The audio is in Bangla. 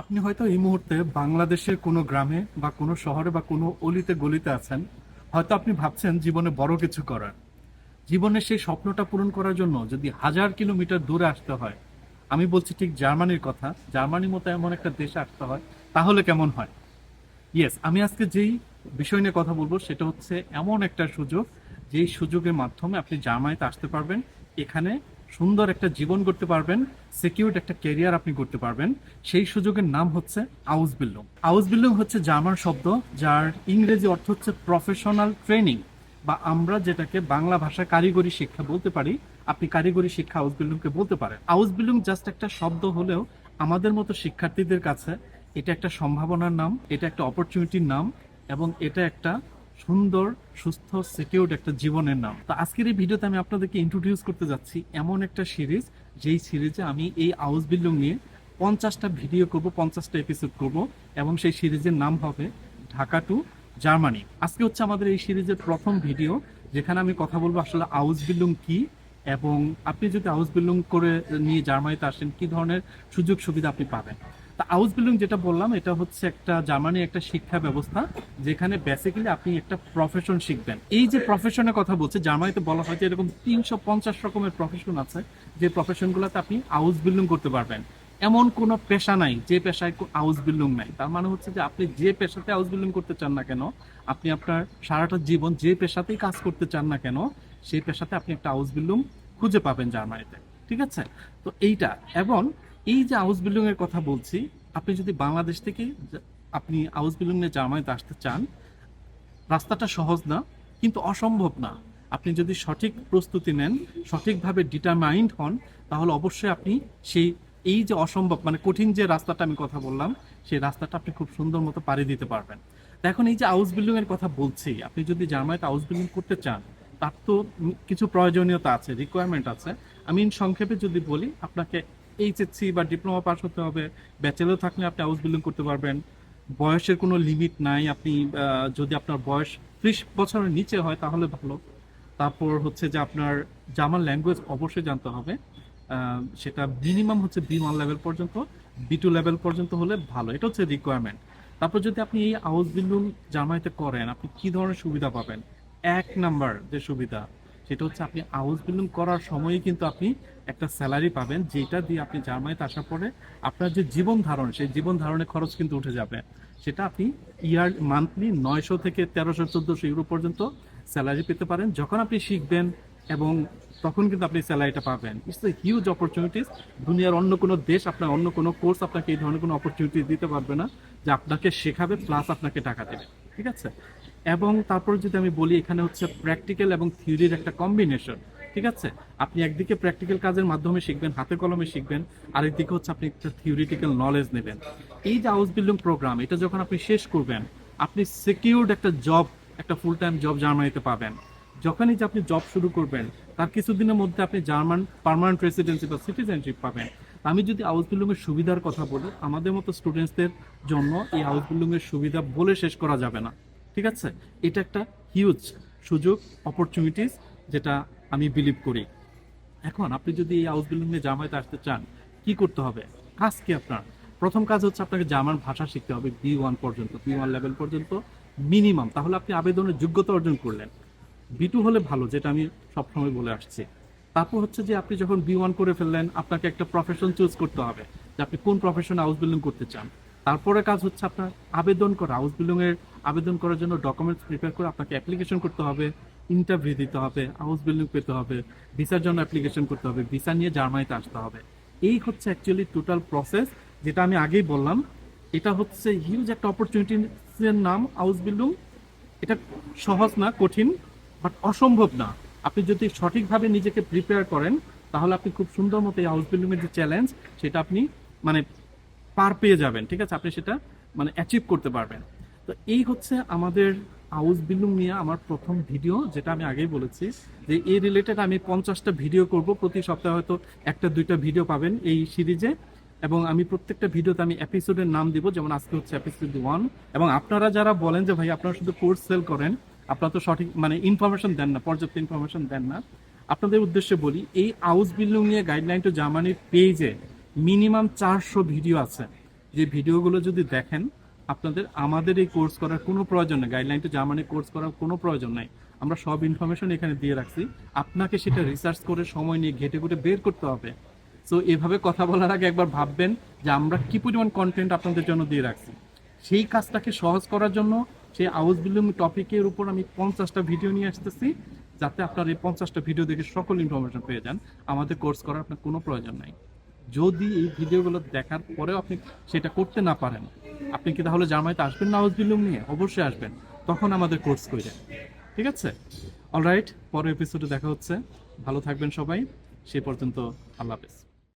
আপনি হয়তো এই মুহূর্তে বাংলাদেশের কোনো গ্রামে বা কোনো শহরে বা কোনো অলিতে গলিতে আছেন, হয়তো আপনি ভাবছেন জীবনে বড় কিছু করার। জীবনের সেই স্বপ্নটা পূরণ করার জন্য যদি হাজার কিলোমিটার দূরে আসতে হয়, আমি বলছি ঠিক জার্মানির কথা জার্মানির মতো এমন একটা দেশে আসতে হয়, তাহলে কেমন হয়? ইয়েস আমি আজকে যেই বিষয় নিয়ে কথা বলব সেটা হচ্ছে এমন একটা সুযোগ, যেই সুযোগের মাধ্যমে আপনি জার্মানিতে আসতে পারবেন, এখানে সুন্দর একটা জীবন করতে পারবেন সিকিউরড একটা ক্যারিয়ার আপনি করতে পারবেন। সেই সুযোগের নাম হচ্ছে আউস বিল্ডিং আউস বিল্ডিং হচ্ছে জার্মান শব্দ, যার ইংরেজি অর্থ হচ্ছে প্রফেশনাল ট্রেনিং বা আমরা যেটাকে বাংলা ভাষায় কারিগরি শিক্ষা বলতে পারি, আপনি কারিগরি শিক্ষা আউস বিল্ডিংকে বলতে পারেন। আউস বিল্ডিং জাস্ট একটা শব্দ হলেও আমাদের মতো শিক্ষার্থীদের কাছে এটা একটা সম্ভাবনার নাম, এটা একটা অপরচুনিটির নাম এবং এটা একটা সুন্দর, সুস্থ সিকিউরড একটা জীবনের নাম। তো আজকের এই ভিডিওতে আমি আপনাদেরকে ইন্ট্রোডিউস করতে যাচ্ছি এমন একটা সিরিজ যেই সিরিজে আমি এই হাউস বিল্ডিং নিয়ে পঞ্চাশটা ভিডিও করব, পঞ্চাশটা এপিসোড করব, এবং সেই সিরিজের নাম হবে ঢাকা টু জার্মানি। আজকে হচ্ছে আমাদের এই সিরিজের প্রথম ভিডিও যেখানে আমি কথা বলব আসলে হাউস বিল্ডিং কি, এবং আপনি যদি হাউস বিল্ডিং করে নিয়ে জার্মানিতে আসেন, কি ধরনের সুযোগ সুবিধা আপনি পাবেন? তা হাউস বিল্ডিং যেটা বললাম, এটা হচ্ছে একটা জার্মানির একটা শিক্ষা ব্যবস্থা, যেখানে বেসিক্যালি আপনি একটা প্রফেশন শিখবেন। এই যে প্রফেশনের কথা বলছে, জার্মানিতে বলা হয় যে এরকম তিনশো পঞ্চাশ রকমের প্রফেশন আছে, যে প্রফেশনগুলোতে আপনি হাউস বিল্ডিং করতে পারবেন। এমন কোনো পেশা নাই যে পেশায় হাউস বিল্ডিং নাই। তার মানে হচ্ছে যে আপনি যে পেশাতে হাউস বিল্ডিং করতে চান না কেন, আপনি আপনার সারাটা জীবন যে পেশাতেই কাজ করতে চান না কেন, সেই পেশাতে আপনি একটা হাউস বিল্ডিং খুঁজে পাবেন জার্মানিতে। ঠিক আছে? তো এইটা। এবং এই যে হাউস বিল্ডিং এর কথা বলছি, আপনি যদি বাংলাদেশ থেকে আপনি হাউস বিল্ডিং এ জার্মানিতে আসতে চান, রাস্তাটা সহজ না, কিন্তু অসম্ভব না। আপনি যদি সঠিক প্রস্তুতি নেন, সঠিকভাবে ডিটারমাইন্ড হন, তাহলে অবশ্যই আপনি সেই, এই যে অসম্ভব মানে কঠিন যে রাস্তাটা আমি কথা বললাম, সেই রাস্তাটা আপনি খুব সুন্দর মতো পাড়ি দিতে পারবেন। এখন এই যে হাউস বিল্ডিং এর কথা বলছি, আপনি যদি জার্মানিতে হাউস বিল্ডিং করতে চান, তার তো কিছু প্রয়োজনীয়তা আছে রিকোয়ারমেন্ট আছে। আমি সংক্ষেপে যদি বলি, আপনাকে এইচএসসি বা ডিপ্লোমা পাস হতে হবে ব্যাচেলর থাকলে আপনি হাউস বিল্ডিং করতে পারবেন। বয়সের কোনো লিমিট নাই, আপনি যদি আপনার বয়স ত্রিশ বছরের নিচে হয় তাহলে ভালো। তারপর হচ্ছে যে আপনার জার্মান ল্যাঙ্গুয়েজ অবশ্যই জানতে হবে। সেটা মিনিমাম হচ্ছে বি ওয়ান লেভেল পর্যন্ত বি টু লেভেল পর্যন্ত হলে ভালো। এটা হচ্ছে রিকোয়ারমেন্ট তারপর যদি আপনি এই হাউস বিল্ডিং জার্মানিতে করেন, আপনি কি ধরনের সুবিধা পাবেন? এক নাম্বার যে সুবিধা সেটা হচ্ছে আপনি হাউস বিল্ডিং করার সময়ই কিন্তু আপনি একটা স্যালারি পাবেন, যেটা দিয়ে আপনি জার্মানিতে আসার পরে আপনার যে জীবন ধারণ, সেই জীবন ধারণের খরচ কিন্তু উঠে যাবে। সেটা আপনি ইয়ার মান্থলি নয়শো থেকে তেরোশো, চোদ্দশো ইউরো পর্যন্ত স্যালারি পেতে পারেন, যখন আপনি শিখবেন এবং তখন কিন্তু আপনি স্যালারিটা পাবেন। ইটস এ হিউজ অপরচুনিটিস দুনিয়ার অন্য কোনো দেশ আপনার, অন্য কোনো কোর্স আপনাকে এই ধরনের কোনো অপরচুনিটি দিতে পারবে না, যে আপনাকে শেখাবে প্লাস আপনাকে টাকা দেবে। ঠিক আছে? এবং তারপর যদি আমি বলি এখানে হচ্ছে প্র্যাকটিক্যাল এবং থিওরির একটা কম্বিনেশন ঠিক আছে? আপনি একদিকে প্র্যাকটিক্যাল কাজের মাধ্যমে শিখবেন হাতে কলমে শিখবেন, আরেকদিকে হচ্ছে আপনি একটা থিওরিটিক্যাল নলেজ নেবেন। এই যে হাউস বিল্ডিং প্রোগ্রাম এটা যখন আপনি শেষ করবেন, আপনি সিকিউরড একটা জব একটা ফুল টাইম জব জার্মানিতে পাবেন। যখনই যে আপনি জব শুরু করবেন, তার কিছুদিনের মধ্যে আপনি জার্মান পার্মানেন্ট রেসিডেন্সি বা সিটিজেনশিপ পাবেন। আমি যদি হাউস বিল্ডিং এর সুবিধার কথা বলি, আমাদের মতো স্টুডেন্টসদের জন্য এই হাউস বিল্ডিং এর সুবিধা বলে শেষ করা যাবে না। ঠিক আছে? এটা একটা হিউজ সুযোগ অপরচুনিটিস যেটা আমি বিলিভ করি। এখন আপনি যদি এই হাউস বিল্ডিং এ জামায়াতে আসতে চান, কি করতে হবে? কাজ কি আপনার? প্রথম কাজ হচ্ছে আপনাকে জার্মান ভাষা শিখতে হবে বি ওয়ান পর্যন্ত বি ওয়ান লেভেল পর্যন্ত মিনিমাম তাহলে আপনি আবেদনের যোগ্যতা অর্জন করলেন। বি টু হলে ভালো, যেটা আমি সবসময় বলে আসছি। তারপর হচ্ছে যে আপনি যখন বি ওয়ান করে ফেললেন, আপনাকে একটা প্রফেশন চুজ করতে হবে যে আপনি কোন প্রফেশনে হাউস বিল্ডিং করতে চান। তারপরে কাজ হচ্ছে আপনার আবেদন করা হাউস বিল্ডিং এর আবেদন করার জন্য ডকুমেন্টস প্রিপেয়ার করে আপনাকে অ্যাপ্লিকেশন করতে হবে ইন্টারভিউ দিতে হবে হাউস বিল্ডিং পেতে হবে ভিসার জন্য অ্যাপ্লিকেশন করতে হবে ভিসা নিয়ে জার্মানিতে আসতে হবে। এই হচ্ছে অ্যাকচুয়ালি টোটাল প্রসেস যেটা আমি আগেই বললাম। এটা হচ্ছে হিউজ একটা অপরচুনিটির নাম হাউস বিল্ডিং এটা সহজ না, কঠিন বাট অসম্ভব না। আপনি যদি সঠিকভাবে নিজেকে প্রিপেয়ার করেন, তাহলে আপনি খুব সুন্দর মতো এই হাউস বিল্ডিং এর যে চ্যালেঞ্জ সেটা আপনি মানে পার পেয়ে যাবেন, ঠিক আছে? আপনি সেটা মানে অ্যাচিভ করতে পারবেন। তো এই হচ্ছে আমাদের হাউস বিল্ডিং নিয়ে আমার প্রথম ভিডিও, যেটা আমি আগেই বলেছি যে এই রিলেটেড আমি পঞ্চাশটা ভিডিও করব। প্রতি সপ্তাহে হয়তো একটা, দুইটা ভিডিও পাবেন এই সিরিজে। এবং আমি প্রত্যেকটা ভিডিওতে আমি এপিসোডের নাম দিব, যেমন আজকে হচ্ছে এপিসোড ওয়ান এবং আপনারা যারা বলেন যে, ভাই, আপনারা শুধু কোর্স সেল করেন, আপনারা তো সঠিক মানে ইনফরমেশন দেন না, পর্যাপ্ত ইনফরমেশন দেন না। আপনাদের উদ্দেশ্যে বলি, এই আউস বিল্ডিং নিয়ে গাইডলাইন টু জার্মানির পেজে মিনিমাম চারশো ভিডিও আছে। যে ভিডিওগুলো যদি দেখেন, আপনাদের আমাদের এই কোর্স করার কোনো প্রয়োজন নেই। গাইডলাইন টু জার্মানি কোর্স করার কোনো প্রয়োজন নাই। আমরা সব ইনফরমেশন এখানে দিয়ে রাখছি। আপনাকে সেটা রিসার্চ করে সময় নিয়ে ঘেটে ঘুটে বের করতে হবে। সো এভাবে কথা বলার আগে একবার ভাববেন যে আমরা কি পরিমাণ কন্টেন্ট আপনাদের জন্য দিয়ে রাখছি। সেই কাজটাকে সহজ করার জন্য সেই আউস বিলুম টপিকের উপর আমি পঞ্চাশটা ভিডিও নিয়ে আসতেছি, যাতে আপনার এই পঞ্চাশটা ভিডিও দেখে সকল ইনফরমেশন পেয়ে যান। আমাদের কোর্স করার আপনার কোনো প্রয়োজন নাই। যদি এই ভিডিওগুলো দেখার পরেও আপনি সেটা করতে না পারেন, আপনি কি তাহলে জার্মানিতে আসবেন না বিলুম নিয়ে? অবশ্যই আসবেন। তখন আমাদের কোর্স করে ঠিক আছে? অলরাইট পরের এপিসোডে দেখা হচ্ছে। ভালো থাকবেন সবাই। সে পর্যন্ত আল্লাহ হাফেজ।